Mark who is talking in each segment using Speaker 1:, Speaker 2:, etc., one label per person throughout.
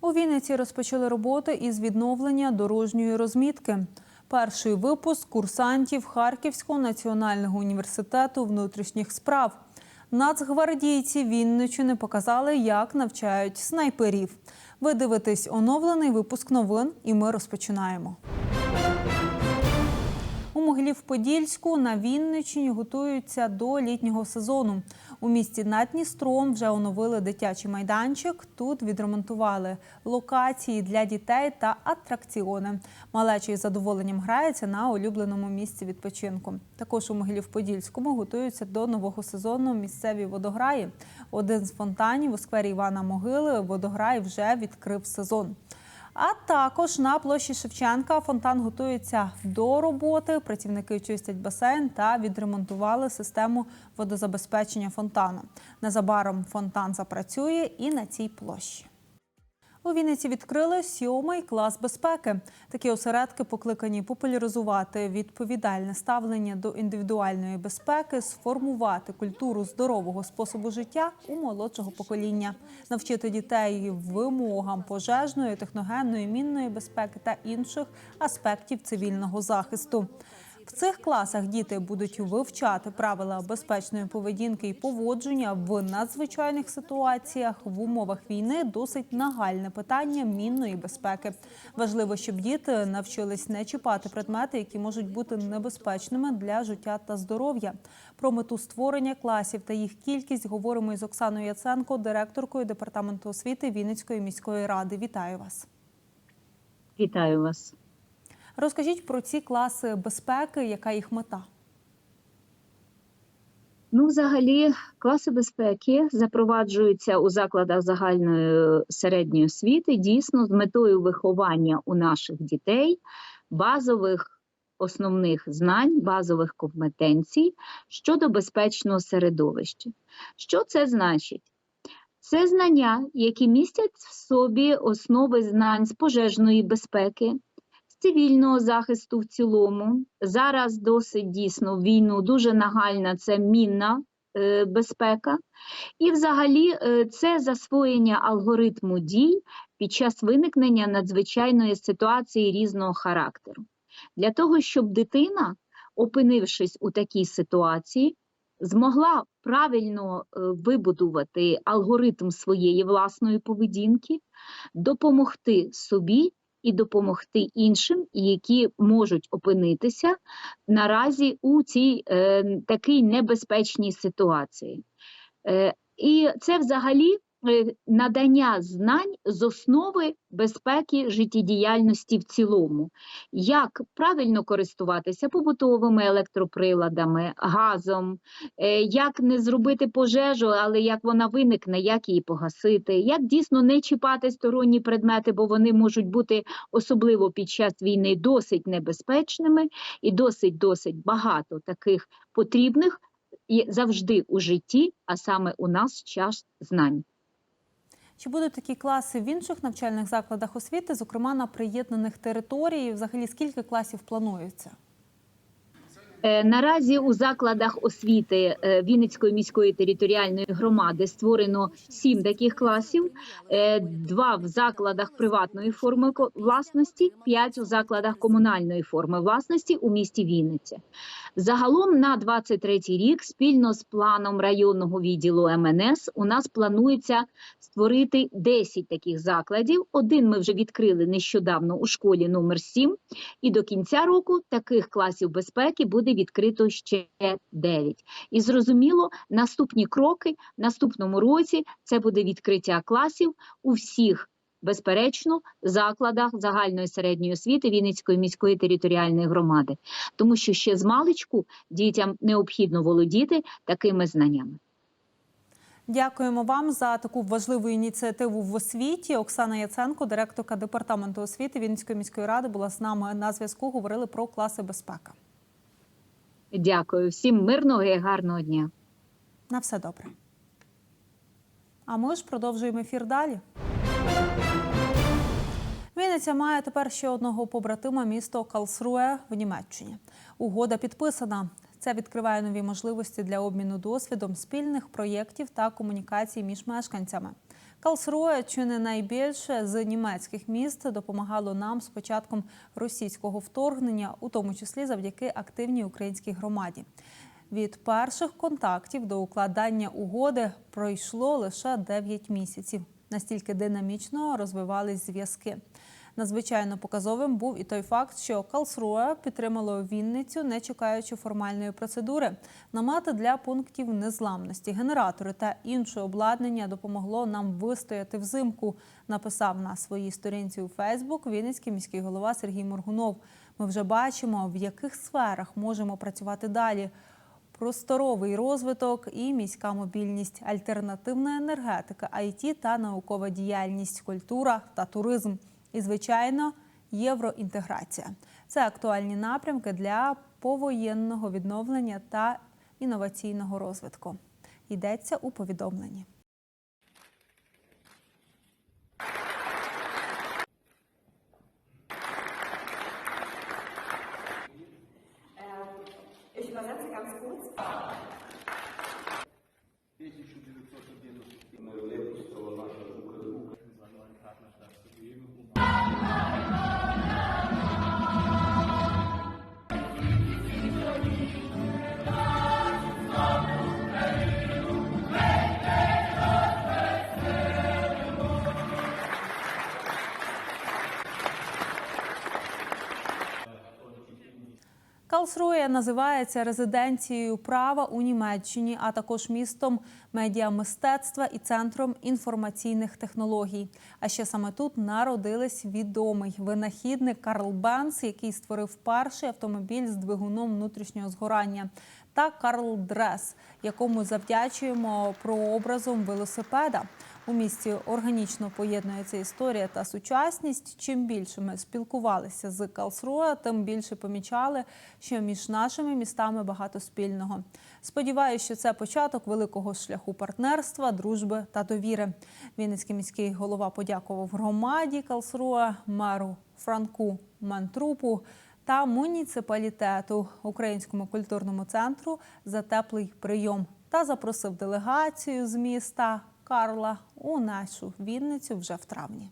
Speaker 1: У Вінниці розпочали роботи із відновлення дорожньої розмітки. Перший випуск курсантів Харківського національного університету внутрішніх справ. Нацгвардійці Вінничини показали, як навчають снайперів. Ви дивитесь оновлений випуск новин, і ми розпочинаємо. Могилів-Подільську на Вінниччині готуються до літнього сезону. У місті над Дністром вже оновили дитячий майданчик. Тут відремонтували локації для дітей та атракціони. Малечі із задоволенням грається на улюбленому місці відпочинку. Також у Могилів-Подільському готуються до нового сезону місцеві водограї. Один з фонтанів у сквері Івана Могили водограй вже відкрив сезон. А також на площі Шевченка фонтан готується до роботи. Працівники чистять басейн та відремонтували систему водозабезпечення фонтану. Незабаром фонтан запрацює і на цій площі. У Вінниці відкрили сьомий клас безпеки. Такі осередки покликані популяризувати відповідальне ставлення до індивідуальної безпеки, сформувати культуру здорового способу життя у молодшого покоління, навчити дітей вимогам пожежної, техногенної, мінної безпеки та інших аспектів цивільного захисту. В цих класах діти будуть вивчати правила безпечної поведінки і поводження в надзвичайних ситуаціях в умовах війни. Досить нагальне питання мінної безпеки. Важливо, щоб діти навчились не чіпати предмети, які можуть бути небезпечними для життя та здоров'я. Про мету створення класів та їх кількість говоримо із Оксаною Яценко, директоркою департаменту освіти Вінницької міської ради. Вітаю вас.
Speaker 2: Вітаю вас.
Speaker 1: Розкажіть про ці класи безпеки, яка їх мета?
Speaker 2: Ну, взагалі, класи безпеки запроваджуються у закладах загальної середньої освіти дійсно з метою виховання у наших дітей базових основних знань, базових компетенцій щодо безпечного середовища. Що це значить? Це знання, які містять в собі основи знань з пожежної безпеки, цивільного захисту в цілому. Зараз досить дійсно війну дуже нагальна це мінна е, безпека. І взагалі е, це засвоєння алгоритму дій під час виникнення надзвичайної ситуації різного характеру. Для того, щоб дитина, опинившись у такій ситуації, змогла правильно е, вибудувати алгоритм своєї власної поведінки, допомогти собі і допомогти іншим, які можуть опинитися наразі у цій е, такій небезпечній ситуації. Е, і це взагалі надання знань з основи безпеки життєдіяльності в цілому, як правильно користуватися побутовими електроприладами, газом, е, як не зробити пожежу, але як вона виникне, як її погасити, як дійсно не чіпати сторонні предмети, бо вони можуть бути особливо під час війни досить небезпечними і досить досить багато таких потрібних завжди у житті, а саме у нас час знань.
Speaker 1: Чи будуть такі класи в інших навчальних закладах освіти, зокрема на приєднаних територіях? Взагалі скільки класів планується?
Speaker 2: Е, Наразі у закладах освіти е, Вінницької міської територіальної громади створено сім таких класів: е, два в закладах приватної форми власності, п'ять у закладах комунальної форми власності у місті Вінниця. Загалом на 23 рік, спільно з планом районного відділу МНС, у нас планується створити 10 таких закладів. Один ми вже відкрили нещодавно у школі номер 7 і до кінця року таких класів безпеки буде відкрито ще 9. І зрозуміло, наступні кроки наступному році це буде відкриття класів у всіх. Безперечно, закладах загальної середньої освіти Вінницької міської територіальної громади, тому що ще з маличку дітям необхідно володіти такими знаннями.
Speaker 1: Дякуємо вам за таку важливу ініціативу в освіті. Оксана Яценко, директорка департаменту освіти Вінницької міської ради, була з нами на зв'язку. Говорили про класи безпеки.
Speaker 2: Дякую всім мирного і гарного дня.
Speaker 1: На все добре. А ми ж продовжуємо ефір далі. Він має тепер ще одного побратима місто Калсруе в Німеччині. Угода підписана. Це відкриває нові можливості для обміну досвідом спільних проєктів та комунікацій між мешканцями. Калсруе, чи не найбільше з німецьких міст, допомагало нам з початком російського вторгнення, у тому числі завдяки активній українській громаді. Від перших контактів до укладання угоди пройшло лише 9 місяців. Настільки динамічно розвивались зв'язки. Надзвичайно показовим був і той факт, що Калсруе підтримало Вінницю, не чекаючи формальної процедури. Намети для пунктів незламності, генератори та інше обладнання допомогло нам вистояти взимку. Написав на своїй сторінці у Фейсбук Вінницький міський голова Сергій Моргунов. Ми вже бачимо, в яких сферах можемо працювати далі просторовий розвиток і міська мобільність, альтернативна енергетика, IT та наукова діяльність, культура та туризм. І, звичайно, євроінтеграція. Це актуальні напрямки для повоєнного відновлення та інноваційного розвитку. Йдеться у повідомленні.
Speaker 3: Ich übersetze ganz kurz.
Speaker 1: Калсрує називається резиденцією права у Німеччині, а також містом медіамистецтва і центром інформаційних технологій. А ще саме тут народились відомий винахідник Карл Бенц, який створив перший автомобіль з двигуном внутрішнього згорання, та Карл Дрес, якому завдячуємо прообразом велосипеда. У місті органічно поєднується історія та сучасність. Чим більше ми спілкувалися з Калсруе, тим більше помічали, що між нашими містами багато спільного. Сподіваюся, що це початок великого шляху партнерства, дружби та довіри. Вінницький міський голова подякував громаді Калсруе, меру Франку Мантрупу та муніципалітету Українському культурному центру за теплий прийом та запросив делегацію з міста Карла у нашу Вінницю вже в травні.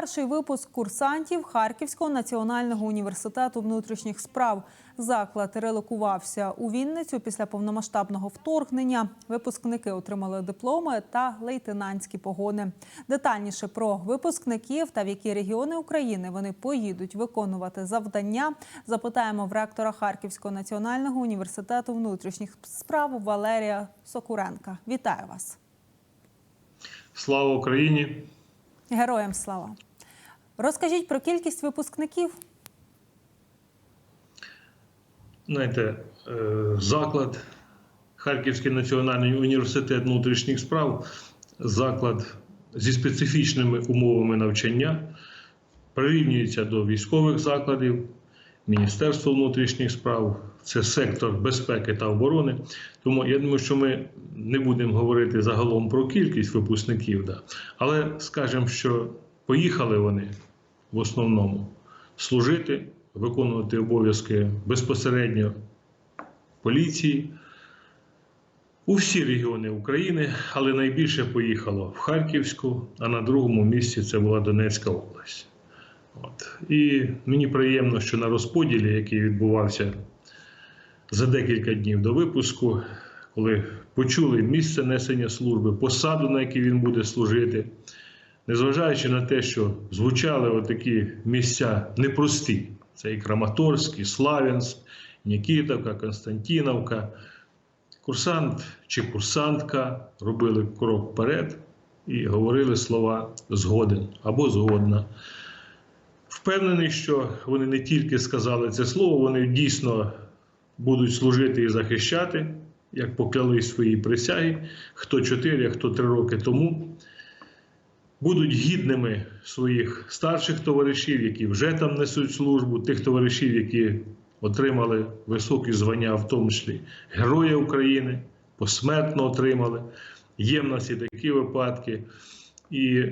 Speaker 1: Перший випуск курсантів Харківського національного університету внутрішніх справ. Заклад релокувався у Вінницю після повномасштабного вторгнення. Випускники отримали дипломи та лейтенантські погони. Детальніше про випускників та в які регіони України вони поїдуть виконувати завдання. Запитаємо в ректора Харківського національного університету внутрішніх справ Валерія Сокуренка. Вітаю вас,
Speaker 4: Слава Україні!
Speaker 1: героям слава! Розкажіть про кількість випускників.
Speaker 4: Знаєте, е, заклад Харківський національний університет внутрішніх справ, заклад зі специфічними умовами навчання, прирівнюється до військових закладів, Міністерства внутрішніх справ, це сектор безпеки та оборони. Тому я думаю, що ми не будемо говорити загалом про кількість випускників, да. але скажемо, що поїхали вони в основному служити, виконувати обов'язки безпосередньо поліції у всі регіони України, але найбільше поїхало в Харківську, а на другому місці це була Донецька область. От. І мені приємно, що на розподілі, який відбувався за декілька днів до випуску, коли почули місце несення служби, посаду, на якій він буде служити, незважаючи на те, що звучали отакі місця непрості: це і Краматорськ, і Славянськ, Нікітовка, Константіновка. Курсант чи курсантка робили крок вперед і говорили слова згоден або згодна. Впевнений, що вони не тільки сказали це слово, вони дійсно будуть служити і захищати, як поклялись свої присяги, хто 4, хто 3 роки тому. Будуть гідними своїх старших товаришів, які вже там несуть службу, тих товаришів, які отримали високі звання, в тому числі Героя України, посмертно отримали. Є в нас і такі випадки. І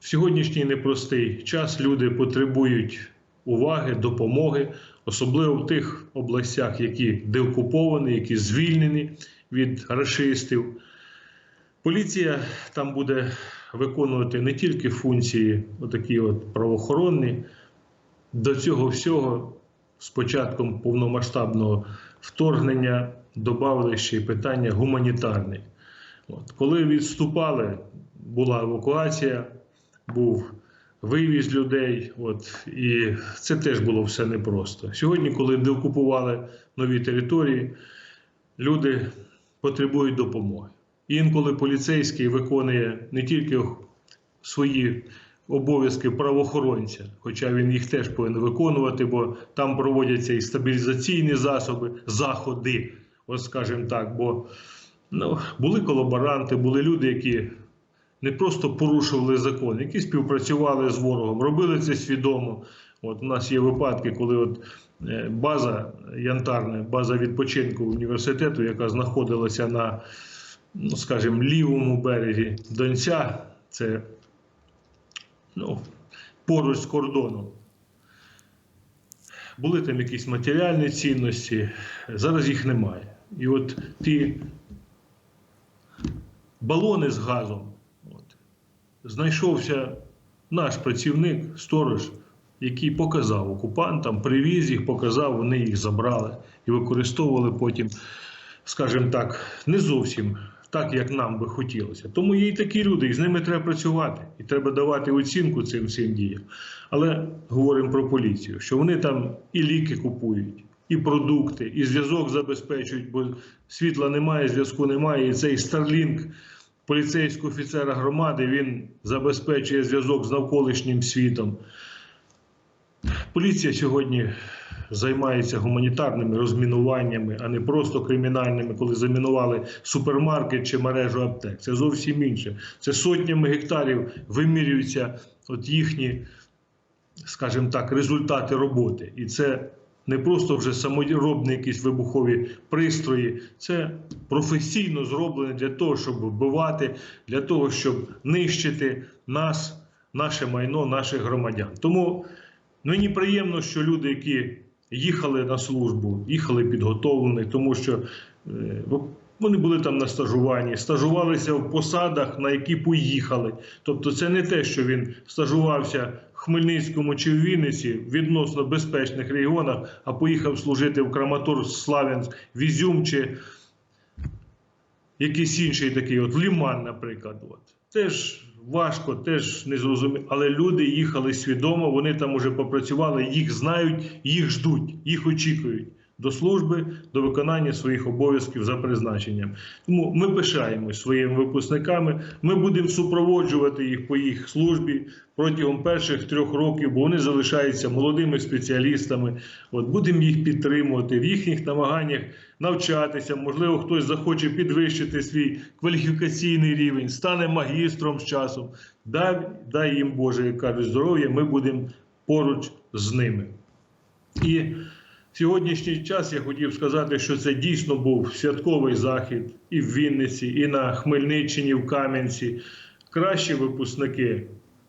Speaker 4: В сьогоднішній непростий час люди потребують уваги, допомоги, особливо в тих областях, які деокуповані, які звільнені від рашистів. Поліція там буде виконувати не тільки функції, отакі от правоохоронні. До цього всього з початком повномасштабного вторгнення додали ще й питання гуманітарне. От. Коли відступали, була евакуація, був вивіз людей, от, і це теж було все непросто. Сьогодні, коли деокупували нові території, люди потребують допомоги. Інколи поліцейський виконує не тільки свої обов'язки правоохоронця, хоча він їх теж повинен виконувати, бо там проводяться і стабілізаційні засоби, заходи, от скажімо так. Бо ну, були колаборанти, були люди, які не просто порушували закон, які співпрацювали з ворогом, робили це свідомо. От у нас є випадки, коли от е, база янтарна, база відпочинку університету, яка знаходилася на, ну скажімо, лівому березі Донця, це ну, поруч з кордоном. Були там якісь матеріальні цінності, зараз їх немає. І от ті балони з газом, от, знайшовся наш працівник, сторож, який показав окупантам, привіз їх, показав, вони їх забрали і використовували потім, скажімо так, не зовсім так, як нам би хотілося. Тому є і такі люди, і з ними треба працювати, і треба давати оцінку цим всім діям. Але говоримо про поліцію, що вони там і ліки купують, і продукти, і зв'язок забезпечують, бо світла немає, зв'язку немає. І цей Starlink поліцейського офіцера громади він забезпечує зв'язок з навколишнім світом. Поліція сьогодні займається гуманітарними розмінуваннями, а не просто кримінальними, коли замінували супермаркет чи мережу аптек. Це зовсім інше. Це сотнями гектарів вимірюються от їхні, скажімо так, результати роботи. І це не просто вже саморобні якісь вибухові пристрої, це професійно зроблено для того, щоб вбивати, для того, щоб нищити нас, наше майно, наших громадян. Тому мені приємно, що люди, які їхали на службу, їхали підготовлені, тому що е, вони були там на стажуванні, стажувалися в посадах, на які поїхали. Тобто, це не те, що він стажувався в Хмельницькому чи в Вінниці в відносно безпечних регіонах, а поїхав служити в Краматорськ, Славянськ, в Ізюм чи якийсь інший такий, от Ліман, наприклад. От. Теж важко, теж не зрозуміло. Але люди їхали свідомо, вони там уже попрацювали, їх знають, їх ждуть, їх очікують до служби, до виконання своїх обов'язків за призначенням. Тому ми пишаємось своїми випускниками. Ми будемо супроводжувати їх по їх службі протягом перших трьох років, бо вони залишаються молодими спеціалістами. От будемо їх підтримувати в їхніх намаганнях навчатися. Можливо, хтось захоче підвищити свій кваліфікаційний рівень, стане магістром з часом. Дай, дай їм Боже, як кажуть, здоров'я. Ми будемо поруч з ними. І сьогоднішній час я хотів сказати, що це дійсно був святковий захід і в Вінниці, і на Хмельниччині, в Кам'янці. Кращі випускники,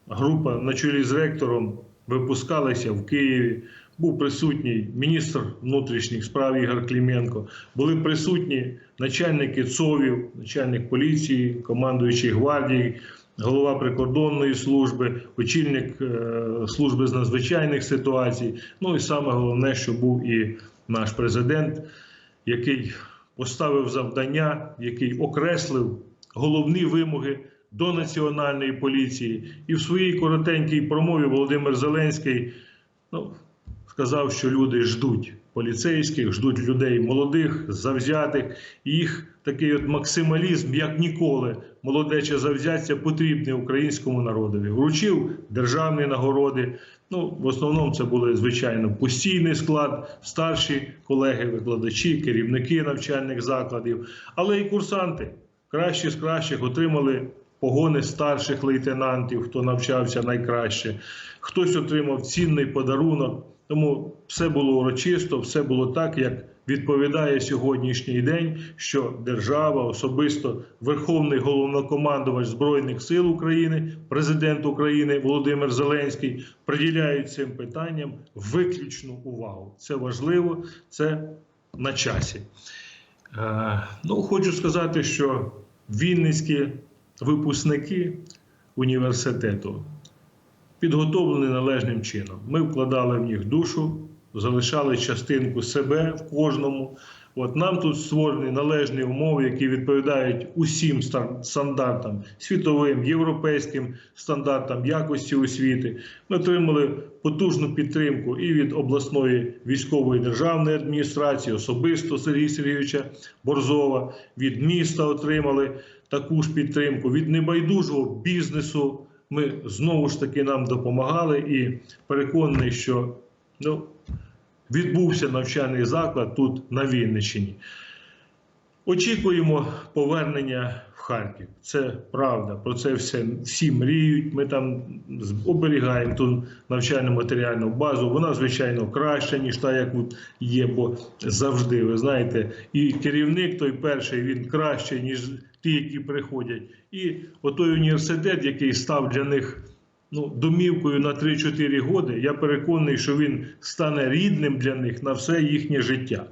Speaker 4: група на чолі з ректором випускалися в Києві. Був присутній міністр внутрішніх справ Ігор Кліменко. Були присутні начальники ЦОВів, начальник поліції, командуючий гвардії, голова прикордонної служби, очільник е, служби з надзвичайних ситуацій. Ну і саме головне, що був і наш президент, який поставив завдання, який окреслив головні вимоги до національної поліції. І в своїй коротенькій промові Володимир Зеленський ну, сказав, що люди ждуть поліцейських, ждуть людей молодих, завзятих. Їх такий от максималізм, як ніколи, молодече завзяття потрібне українському народові. Вручив державні нагороди. Ну, в основному це були звичайно постійний склад, старші колеги, викладачі, керівники навчальних закладів, але і курсанти. Кращі з кращих отримали погони старших лейтенантів, хто навчався найкраще. Хтось отримав цінний подарунок Тому все було урочисто, все було так, як відповідає сьогоднішній день, що держава, особисто Верховний головнокомандувач Збройних сил України, президент України Володимир Зеленський приділяють цим питанням виключну увагу. Це важливо, це на часі. Е, Ну, хочу сказати, що вінницькі випускники університету підготовлені належним чином. Ми вкладали в них душу, залишали частинку себе в кожному. От нам тут створені належні умови, які відповідають усім стандартам світовим, європейським стандартам якості освіти. Ми отримали потужну підтримку і від обласної військової державної адміністрації, особисто Сергія Сергійовича Борзова, від міста отримали таку ж підтримку, від небайдужого бізнесу. Ми знову ж таки нам допомагали і переконаний, що ну, відбувся навчальний заклад тут на Вінниччині. Очікуємо повернення в Харків. Це правда. Про це все всі мріють. Ми там оберігаємо ту навчально матеріальну базу. Вона звичайно краща ніж та, як є, бо завжди ви знаєте, і керівник той перший він кращий ніж ті, які приходять. І отой університет, який став для них ну, домівкою на 3-4 роки, я переконаний, що він стане рідним для них на все їхнє життя.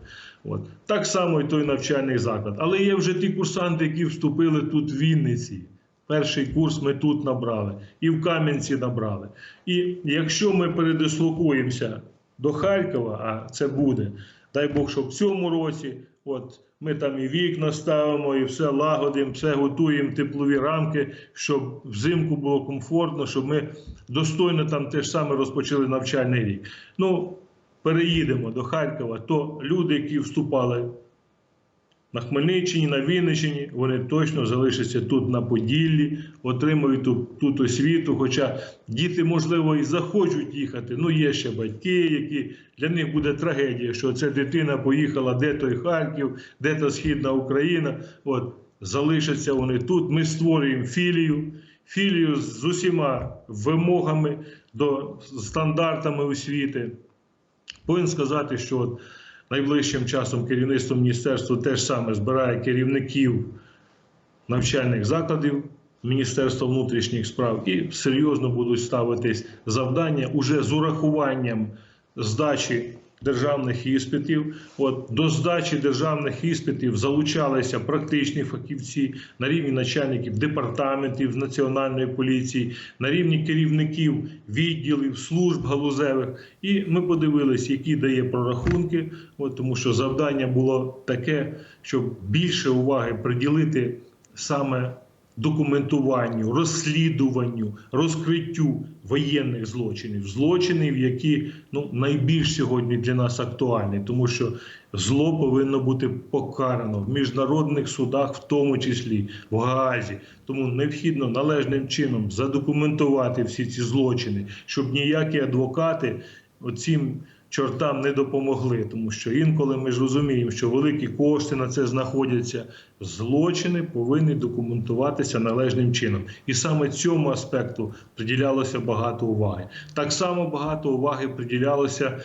Speaker 4: От. Так само і той навчальний заклад. Але є вже ті курсанти, які вступили тут в Вінниці. Перший курс ми тут набрали, і в Кам'янці набрали. І якщо ми передислокуємося до Харкова, а це буде, дай Бог, щоб в цьому році, от ми там і вікна ставимо, і все лагодимо, все готуємо, теплові рамки, щоб взимку було комфортно, щоб ми достойно там теж саме розпочали навчальний рік. Ну, переїдемо до Харкова, то люди, які вступали на Хмельниччині, на Вінниччині, вони точно залишаться тут на Поділлі, отримують тут, тут освіту. Хоча діти, можливо, і захочуть їхати. Ну, є ще батьки, які для них буде трагедія, що ця дитина поїхала, де той Харків, де та Східна Україна. От залишаться вони тут. Ми створюємо філію, філію з усіма вимогами до стандартами освіти. Повинен сказати, що от найближчим часом керівництво міністерства теж саме збирає керівників навчальних закладів Міністерства внутрішніх справ і серйозно будуть ставитись завдання уже з урахуванням здачі державних іспитів. От до здачі державних іспитів залучалися практичні фахівці на рівні начальників департаментів національної поліції, на рівні керівників відділів, служб галузевих. І ми подивилися, які дає прорахунки. От тому, що завдання було таке, щоб більше уваги приділити саме документуванню, розслідуванню, розкриттю воєнних злочинів, злочинів, які ну найбільш сьогодні для нас актуальні, тому що зло повинно бути покарано в міжнародних судах, в тому числі в Гаазі. Тому необхідно належним чином задокументувати всі ці злочини, щоб ніякі адвокати оцім чортам не допомогли, тому що інколи ми ж розуміємо, що великі кошти на це знаходяться. Злочини повинні документуватися належним чином, і саме цьому аспекту приділялося багато уваги. Так само багато уваги приділялося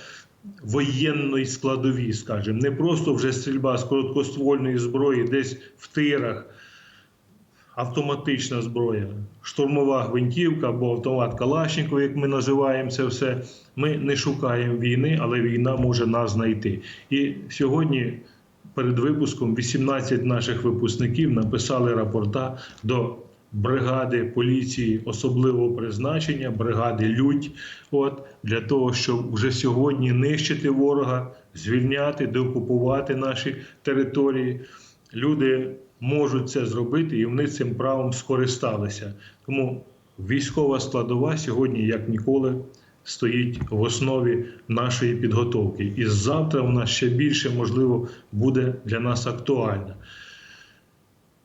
Speaker 4: воєнної складові, скажімо, не просто вже стрільба з короткоствольної зброї, десь в тирах. Автоматична зброя, штурмова гвинтівка або автомат Калашникова, як ми називаємо це все. Ми не шукаємо війни, але війна може нас знайти. І сьогодні, перед випуском, 18 наших випускників написали рапорта до бригади поліції особливого призначення, бригади Людь, от для того, щоб вже сьогодні нищити ворога, звільняти, деокупувати наші території. Люди можуть це зробити, і вони цим правом скористалися. Тому військова складова сьогодні, як ніколи, стоїть в основі нашої підготовки. І завтра вона ще більше, можливо, буде для нас актуальна.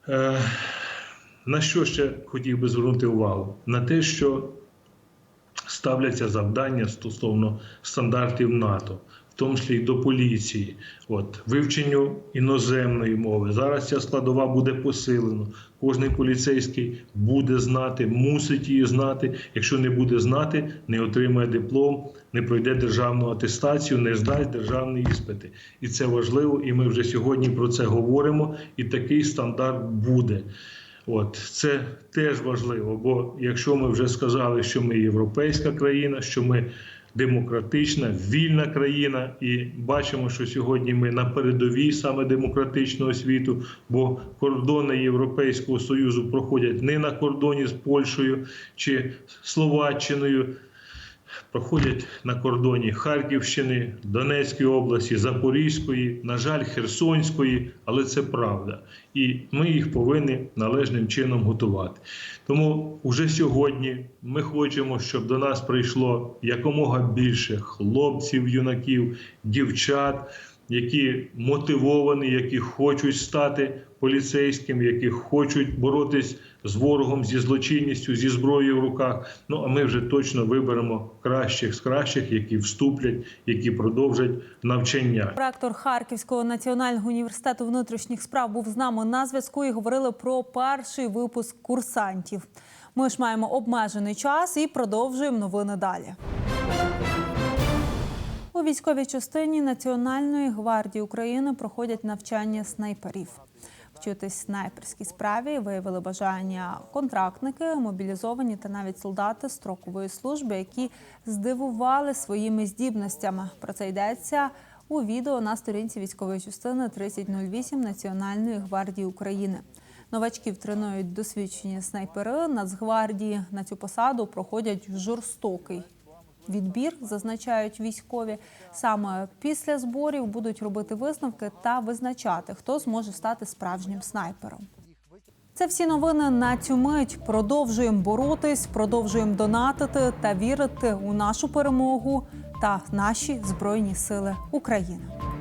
Speaker 4: Е, на що ще хотів би звернути увагу? На те, що ставляться завдання стосовно стандартів НАТО, в тому числі й до поліції, от вивченню іноземної мови. Зараз ця складова буде посилена. Кожний поліцейський буде знати, мусить її знати. Якщо не буде знати, не отримає диплом, не пройде державну атестацію, не здасть державні іспити. І це важливо. І ми вже сьогодні про це говоримо. І такий стандарт буде. От це теж важливо, бо якщо ми вже сказали, що ми європейська країна, що ми демократична, вільна країна, і бачимо, що сьогодні ми на передовій саме демократичного світу, бо кордони Європейського союзу проходять не на кордоні з Польщею чи Словаччиною. Проходять на кордоні Харківщини, Донецької області, Запорізької, на жаль, Херсонської, але це правда. І ми їх повинні належним чином готувати. Тому вже сьогодні ми хочемо, щоб до нас прийшло якомога більше хлопців, юнаків, дівчат, які мотивовані, які хочуть стати поліцейським, які хочуть боротись з ворогом, зі злочинністю, зі зброєю в руках. Ну а ми вже точно виберемо кращих з кращих, які вступлять, які продовжать навчання.
Speaker 1: Ректор Харківського національного університету внутрішніх справ був з нами на зв'язку і говорили про перший випуск курсантів. Ми ж маємо обмежений час і продовжуємо новини далі. Військовій частині Національної гвардії України проходять навчання снайперів. Вчитись снайперській справі виявили бажання контрактники, мобілізовані та навіть солдати строкової служби, які здивували своїми здібностями. Про це йдеться у відео на сторінці військової частини 3008 Національної гвардії України. Новачків тренують досвідчені снайпери. Нацгвардії на цю посаду проходять жорстокий відбір, зазначають військові. Саме після зборів будуть робити висновки та визначати, хто зможе стати справжнім снайпером. Це всі новини на цю мить. Продовжуємо боротись, продовжуємо донатити та вірити у нашу перемогу та наші збройні сили України.